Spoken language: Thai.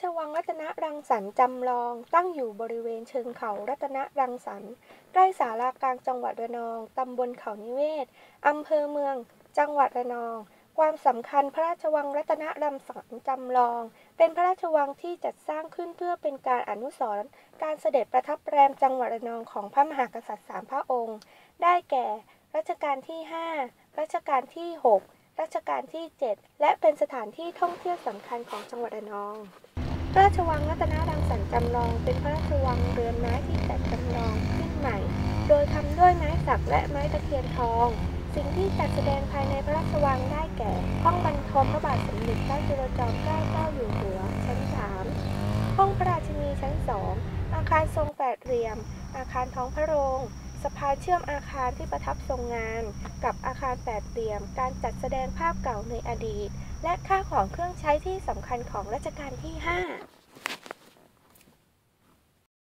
ราชวังรัตนรังสรรค์จำลอง ตั้งอยู่บริเวณเชิงเขารัตนรังสรรค์ใกล้ศาลากลางจังหวัดระนอง ตำบลเขานิเวศ อำเภอเมือง จังหวัดระนอง ความสำคัญพระราชวังรัตนรังสรรค์จำลอง เป็นพระราชวังที่จัดสร้างขึ้นเพื่อเป็นการอนุสรณ์การเสด็จประทับแรมจังหวัดระนองของพระมหากษัตริย์สามพระองค์ ได้แก่ รัชกาลที่ 5 รัชกาลที่ 6รัชกาลที่ 7 และเป็นสถานที่ท่องเที่ยวสำคัญของจังหวัดระนอง พระราชวังรัตนรังสรรค์จำลอง เป็นพระราชวังเรือนไม้ที่จัดจำลองขึ้นใหม่ โดยทำด้วยไม้สักและไม้ตะเคียนทอง สิ่งที่จัดแสดงภายในพระราชวังได้แก่ ห้องบรรทมพระบาทสมเด็จพระจุลจอมเกล้าเจ้าอยู่หัวชั้น3ห้องพระราชินีชั้น2อาคารทรงแปดเหลี่ยม อาคารท้องพระโรง สะพานเชื่อมอาคารที่ประทับทรงงาน กับอาคารแปดเหลี่ยม การจัดแสดงภาพเก่าในอดีต และค่าของเครื่องใช้ที่สำคัญของรัชกาลที่ 5